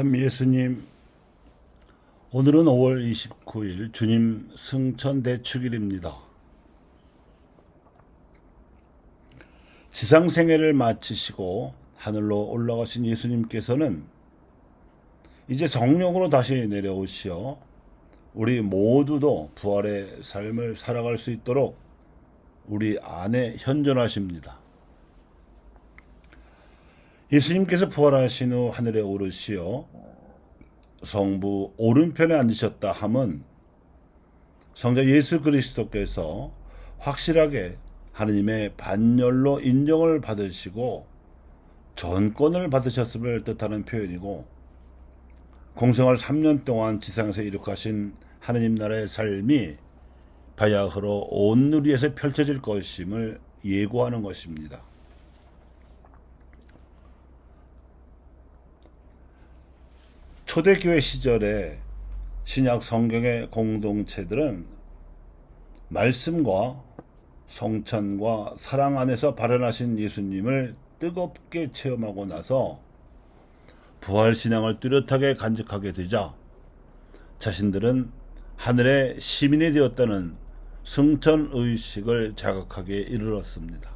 참 예수님 오늘은 5월 29일 주님 승천 대축일입니다. 지상 생애를 마치시고 하늘로 올라가신 예수님께서는 이제 성령으로 다시 내려오시어 우리 모두도 부활의 삶을 살아갈 수 있도록 우리 안에 현존하십니다. 예수님께서 부활하신 후 하늘에 오르시어 성부 오른편에 앉으셨다 함은 성자 예수 그리스도께서 확실하게 하느님의 반열로 인정을 받으시고 전권을 받으셨음을 뜻하는 표현이고 공생활 3년 동안 지상에서 이룩하신 하느님 나라의 삶이 바야흐로 온 누리에서 펼쳐질 것임을 예고하는 것입니다. 초대교회 시절에 신약 성경의 공동체들은 말씀과 성찬과 사랑 안에서 발현하신 예수님을 뜨겁게 체험하고 나서 부활 신앙을 뚜렷하게 간직하게 되자 자신들은 하늘의 시민이 되었다는 승천 의식을 자극하게 이르렀습니다.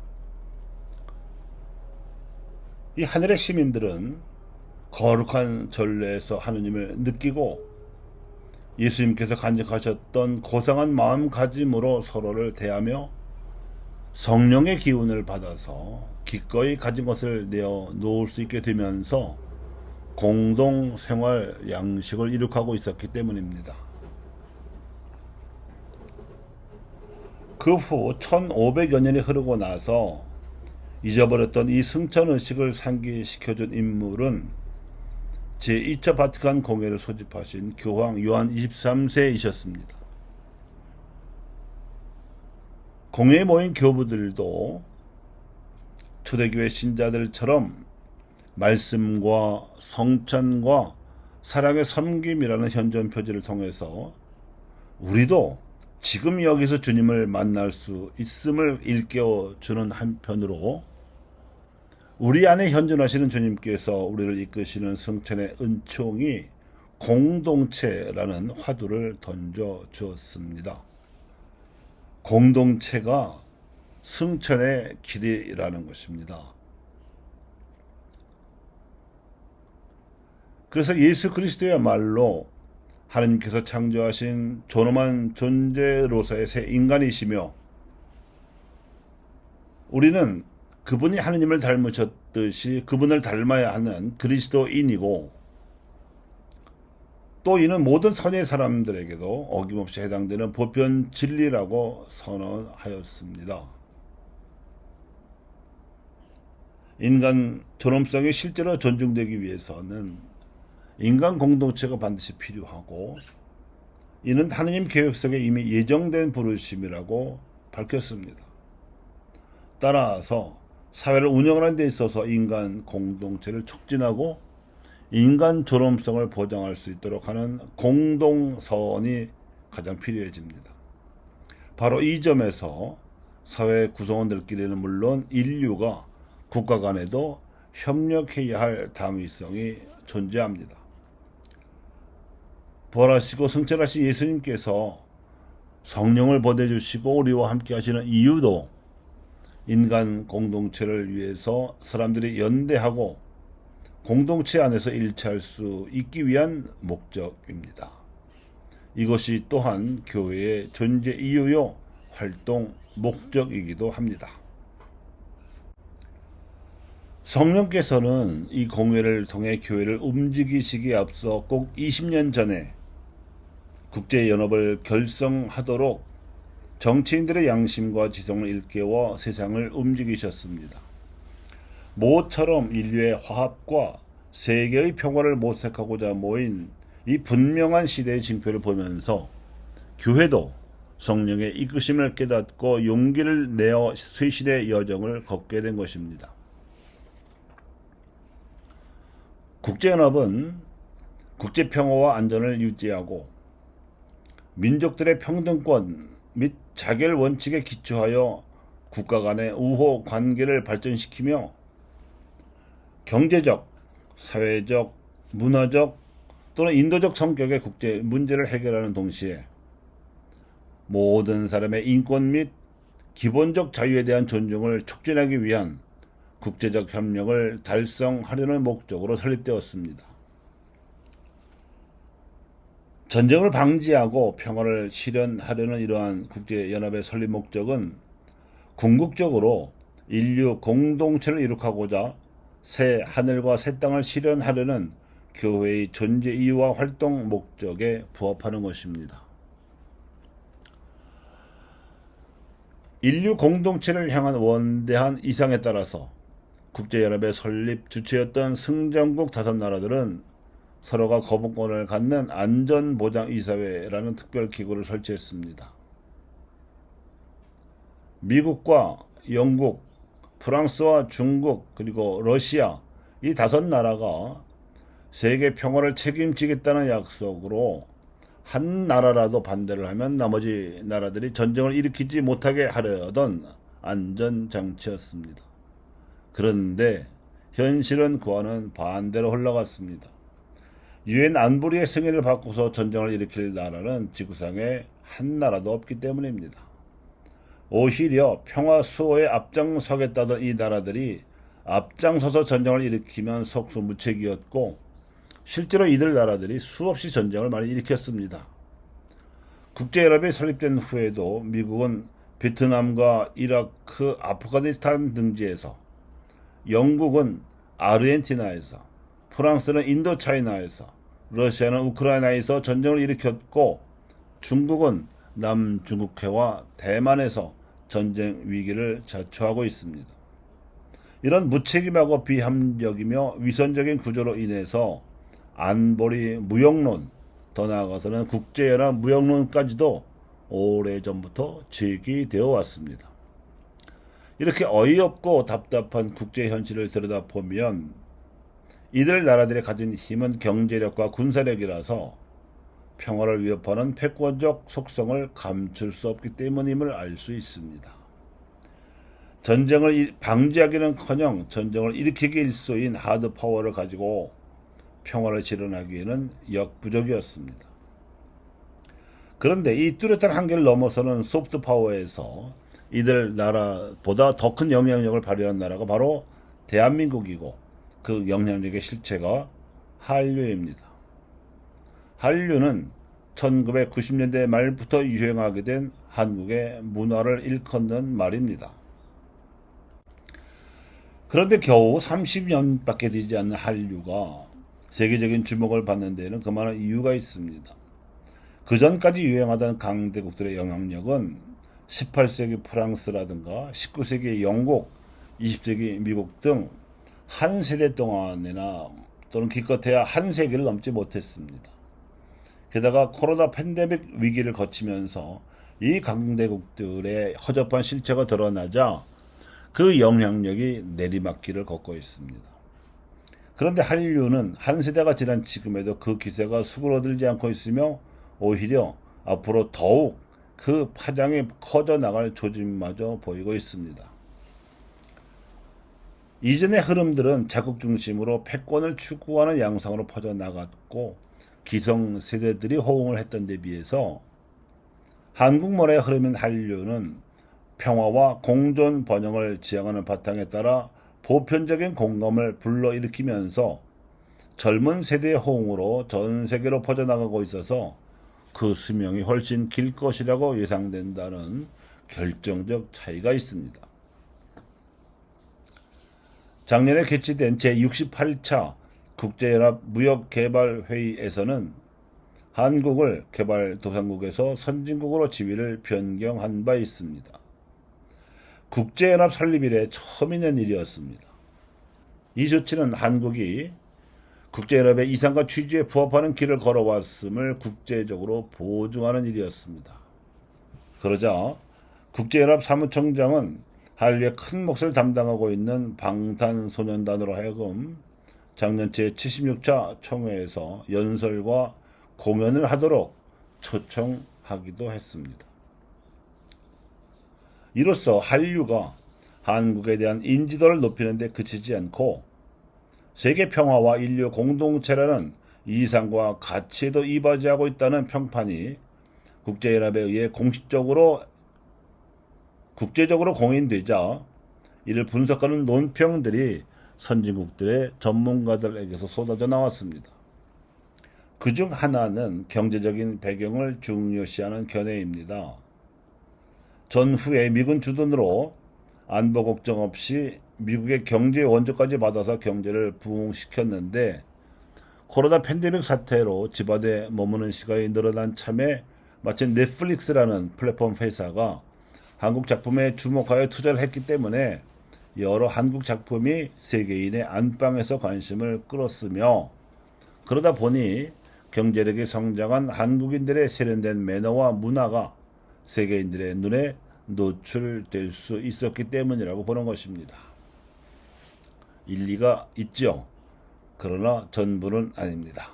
이 하늘의 시민들은 거룩한 전례에서 하느님을 느끼고 예수님께서 간직하셨던 고상한 마음가짐으로 서로를 대하며 성령의 기운을 받아서 기꺼이 가진 것을 내어 놓을 수 있게 되면서 공동 생활 양식을 이룩하고 있었기 때문입니다. 그 후 1500여 년이 흐르고 나서 잊어버렸던 이 승천 의식을 상기시켜준 인물은 제2차 바티칸 공회를 소집하신 교황 요한 23세이셨습니다. 공회에 모인 교부들도 초대교회 신자들처럼 말씀과 성찬과 사랑의 섬김이라는 현존 표지를 통해서 우리도 지금 여기서 주님을 만날 수 있음을 일깨워 주는 한편으로 우리 안에 현존하시는 주님께서 우리를 이끄시는 승천의 은총이 공동체라는 화두를 던져 주었습니다. 공동체가 승천의 길이라는 것입니다. 그래서 예수 그리스도야말로 하나님께서 창조하신 존엄한 존재로서의 새 인간이시며 우리는 그분이 하느님을 닮으셨듯이 그분을 닮아야 하는 그리스도인이고 또 이는 모든 선의 사람들에게도 어김없이 해당되는 보편 진리라고 선언하였습니다. 인간 존엄성이 실제로 존중되기 위해서는 인간 공동체가 반드시 필요하고 이는 하느님 계획 속에 이미 예정된 부르심이라고 밝혔습니다. 따라서 사회를 운영하는 데 있어서 인간 공동체를 촉진하고 인간 존엄성을 보장할 수 있도록 하는 공동선이 가장 필요해집니다. 바로 이 점에서 사회 구성원들끼리는 물론 인류가 국가 간에도 협력해야 할 당위성이 존재합니다. 부활하시고 승천하신 예수님께서 성령을 보내주시고 우리와 함께 하시는 이유도 인간 공동체를 위해서 사람들이 연대하고 공동체 안에서 일치할 수 있기 위한 목적입니다. 이것이 또한 교회의 존재 이유요 활동 목적이기도 합니다. 성령께서는 이 공회를 통해 교회를 움직이시기에 앞서 꼭 20년 전에 국제연합을 결성하도록 정치인들의 양심과 지성을 일깨워 세상을 움직이셨습니다. 모처럼 인류의 화합과 세계의 평화를 모색하고자 모인 이 분명한 시대의 징표를 보면서 교회도 성령의 이끄심을 깨닫고 용기를 내어 쇄신의 여정을 걷게 된 것입니다. 국제연합은 국제평화와 안전을 유지하고 민족들의 평등권 및 자결 원칙에 기초하여 국가 간의 우호 관계를 발전시키며 경제적, 사회적, 문화적 또는 인도적 성격의 국제 문제를 해결하는 동시에 모든 사람의 인권 및 기본적 자유에 대한 존중을 촉진하기 위한 국제적 협력을 달성하려는 목적으로 설립되었습니다. 전쟁을 방지하고 평화를 실현하려는 이러한 국제연합의 설립 목적은 궁극적으로 인류 공동체를 이룩하고자 새 하늘과 새 땅을 실현하려는 교회의 존재 이유와 활동 목적에 부합하는 것입니다. 인류 공동체를 향한 원대한 이상에 따라서 국제연합의 설립 주체였던 승전국 다섯 나라들은 서로가 거부권을 갖는 안전보장이사회라는 특별기구를 설치했습니다. 미국과 영국, 프랑스와 중국, 그리고 러시아 이 다섯 나라가 세계 평화를 책임지겠다는 약속으로 한 나라라도 반대를 하면 나머지 나라들이 전쟁을 일으키지 못하게 하려던 안전장치였습니다. 그런데 현실은 그와는 반대로 흘러갔습니다. 유엔 안보리의 승인을 받고서 전쟁을 일으킬 나라는 지구상에 한 나라도 없기 때문입니다. 오히려 평화 수호에 앞장서겠다던 이 나라들이 앞장서서 전쟁을 일으키면 속수무책이었고 실제로 이들 나라들이 수없이 전쟁을 많이 일으켰습니다. 국제연합이 설립된 후에도 미국은 베트남과 이라크, 아프가니스탄 등지에서 영국은 아르헨티나에서 프랑스는 인도차이나에서 러시아는 우크라이나에서 전쟁을 일으켰고 중국은 남중국해와 대만에서 전쟁 위기를 자초하고 있습니다. 이런 무책임하고 비합력이며 위선적인 구조로 인해서 안보리 무역론, 더 나아가서는 국제연합 무역론까지도 오래전부터 제기되어 왔습니다. 이렇게 어이없고 답답한 국제 현실을 들여다보면 이들 나라들이 가진 힘은 경제력과 군사력이라서 평화를 위협하는 패권적 속성을 감출 수 없기 때문임을 알 수 있습니다. 전쟁을 방지하기는커녕 전쟁을 일으키기 일소인 하드 파워를 가지고 평화를 실현하기에는 역부족이었습니다. 그런데 이 뚜렷한 한계를 넘어서는 소프트 파워에서 이들 나라보다 더 큰 영향력을 발휘한 나라가 바로 대한민국이고 그 영향력의 실체가 한류입니다. 한류는 1990년대 말부터 유행하게 된 한국의 문화를 일컫는 말입니다. 그런데 겨우 30년밖에 되지 않는 한류가 세계적인 주목을 받는 데는 그만한 이유가 있습니다. 그 전까지 유행하던 강대국들의 영향력은 18세기 프랑스라든가 19세기 영국, 20세기 미국 등 한 세대 동안이나 또는 기껏해야 한 세기를 넘지 못했습니다. 게다가 코로나 팬데믹 위기를 거치면서 이 강대국들의 허접한 실체가 드러나자 그 영향력이 내리막길을 걷고 있습니다. 그런데 한류는 한 세대가 지난 지금에도 그 기세가 수그러들지 않고 있으며 오히려 앞으로 더욱 그 파장이 커져 나갈 조짐마저 보이고 있습니다. 이전의 흐름들은 자국 중심으로 패권을 추구하는 양상으로 퍼져 나갔고 기성 세대들이 호응을 했던 데 비해서 한국문화의 흐름인 한류는 평화와 공존 번영을 지향하는 바탕에 따라 보편적인 공감을 불러일으키면서 젊은 세대의 호응으로 전 세계로 퍼져나가고 있어서 그 수명이 훨씬 길 것이라고 예상된다는 결정적 차이가 있습니다. 작년에 개최된 제68차 국제연합 무역개발회의에서는 한국을 개발도상국에서 선진국으로 지위를 변경한 바 있습니다. 국제연합 설립 이래 처음 있는 일이었습니다. 이 조치는 한국이 국제연합의 이상과 취지에 부합하는 길을 걸어왔음을 국제적으로 보증하는 일이었습니다. 그러자 국제연합 사무총장은 한류의 큰 몫을 담당하고 있는 방탄소년단으로 하여금 작년 제76차 총회에서 연설과 공연을 하도록 초청하기도 했습니다. 이로써 한류가 한국에 대한 인지도를 높이는 데 그치지 않고 세계 평화와 인류 공동체라는 이상과 가치에도 이바지하고 있다는 평판이 국제연합에 의해 공식적으로 국제적으로 공인되자 이를 분석하는 논평들이 선진국들의 전문가들에게서 쏟아져 나왔습니다. 그 중 하나는 경제적인 배경을 중요시하는 견해입니다. 전후에 미군 주둔으로 안보 걱정 없이 미국의 경제 원조까지 받아서 경제를 부흥시켰는데 코로나 팬데믹 사태로 집 안에 머무는 시간이 늘어난 참에 마치 넷플릭스라는 플랫폼 회사가 한국 작품에 주목하여 투자를 했기 때문에 여러 한국 작품이 세계인의 안방에서 관심을 끌었으며 그러다 보니 경제력이 성장한 한국인들의 세련된 매너와 문화가 세계인들의 눈에 노출될 수 있었기 때문이라고 보는 것입니다. 일리가 있죠. 그러나 전부는 아닙니다.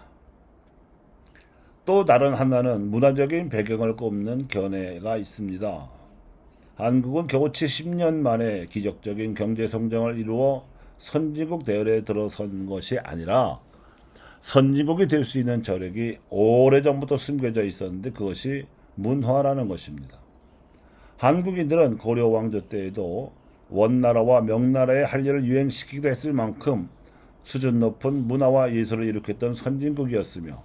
또 다른 하나는 문화적인 배경을 꼽는 견해가 있습니다. 한국은 겨우 70년 만에 기적적인 경제 성장을 이루어 선진국 대열에 들어선 것이 아니라 선진국이 될 수 있는 저력이 오래전부터 숨겨져 있었는데 그것이 문화라는 것입니다. 한국인들은 고려 왕조 때에도 원나라와 명나라의 한례를 유행시키기도 했을 만큼 수준 높은 문화와 예술을 일으켰던 선진국이었으며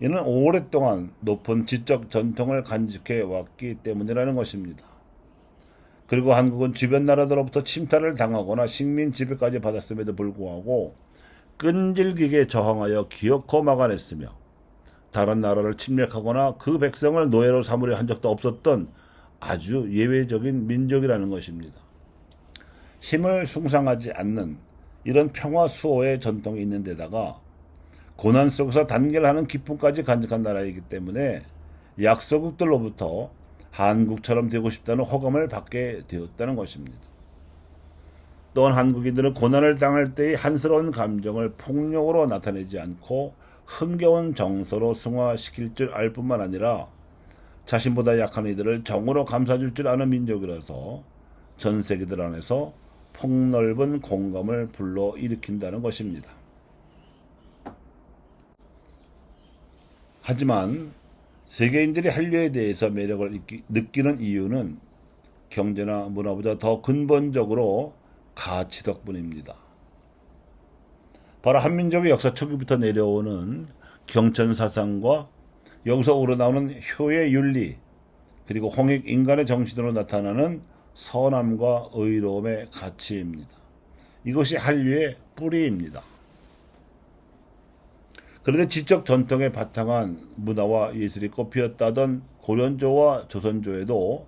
이는 오랫동안 높은 지적 전통을 간직해 왔기 때문이라는 것입니다. 그리고 한국은 주변 나라들로부터 침탈을 당하거나 식민 지배까지 받았음에도 불구하고 끈질기게 저항하여 기어코 막아냈으며 다른 나라를 침략하거나 그 백성을 노예로 삼으려 한 적도 없었던 아주 예외적인 민족이라는 것입니다. 힘을 숭상하지 않는 이런 평화 수호의 전통이 있는 데다가 고난 속에서 단결하는 기쁨까지 간직한 나라이기 때문에 약소국들로부터 한국처럼 되고 싶다는 호감을 받게 되었다는 것입니다. 또한 한국인들은 고난을 당할 때의 한스러운 감정을 폭력으로 나타내지 않고 흥겨운 정서로 승화시킬 줄 알 뿐만 아니라 자신보다 약한 이들을 정으로 감싸줄 줄 아는 민족이라서 전 세계들 안에서 폭넓은 공감을 불러일으킨다는 것입니다. 하지만 세계인들이 한류에 대해서 매력을 느끼는 이유는 경제나 문화보다 더 근본적으로 가치 덕분입니다. 바로 한민족의 역사 초기부터 내려오는 경천 사상과 여기서 우러나오는 효의 윤리 그리고 홍익 인간의 정신으로 나타나는 선함과 의로움의 가치입니다. 이것이 한류의 뿌리입니다. 그런데 지적 전통에 바탕한 문화와 예술이 꽃피었다던 고련조와 조선조에도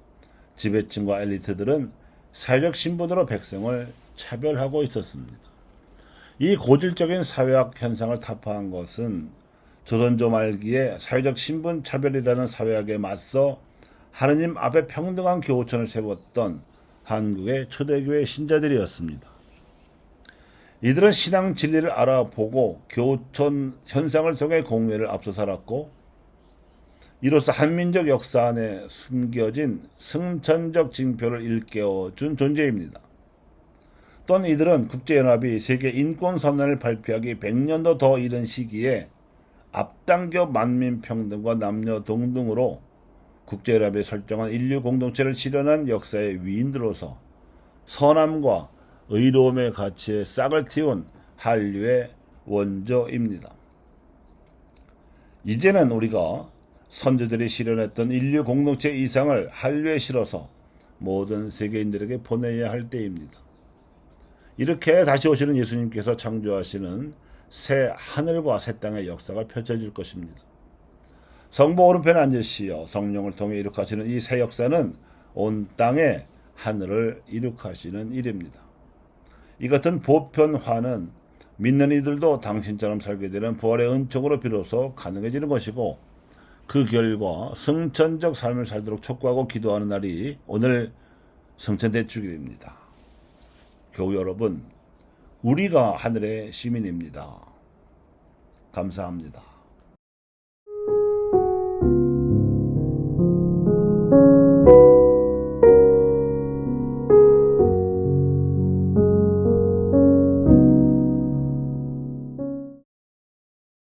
지배층과 엘리트들은 사회적 신분으로 백성을 차별하고 있었습니다. 이 고질적인 사회학 현상을 타파한 것은 조선조 말기에 사회적 신분 차별이라는 사회학에 맞서 하느님 앞에 평등한 교우천을 세웠던 한국의 초대교회 신자들이었습니다. 이들은 신앙 진리를 알아보고 교촌 현상을 통해 공회를 앞서 살았고 이로써 한민족 역사 안에 숨겨진 승천적 징표를 일깨워 준 존재입니다. 또한 이들은 국제연합이 세계 인권선언을 발표하기 100년도 더 이른 시기에 앞당겨 만민평등과 남녀 동등으로 국제연합에 설정한 인류 공동체를 실현한 역사의 위인들로서 선함과 의로움의 가치에 싹을 틔운 한류의 원조입니다. 이제는 우리가 선조들이 실현했던 인류 공동체 이상을 한류에 실어서 모든 세계인들에게 보내야 할 때입니다. 이렇게 다시 오시는 예수님께서 창조하시는 새 하늘과 새 땅의 역사가 펼쳐질 것입니다. 성부 오른편에 앉으시어 성령을 통해 이룩하시는 이 새 역사는 온 땅에 하늘을 이룩하시는 일입니다. 이 같은 보편화는 믿는 이들도 당신처럼 살게 되는 부활의 은총으로 비로소 가능해지는 것이고 그 결과 승천적 삶을 살도록 촉구하고 기도하는 날이 오늘 성천대축일입니다. 교우 여러분, 우리가 하늘의 시민입니다. 감사합니다.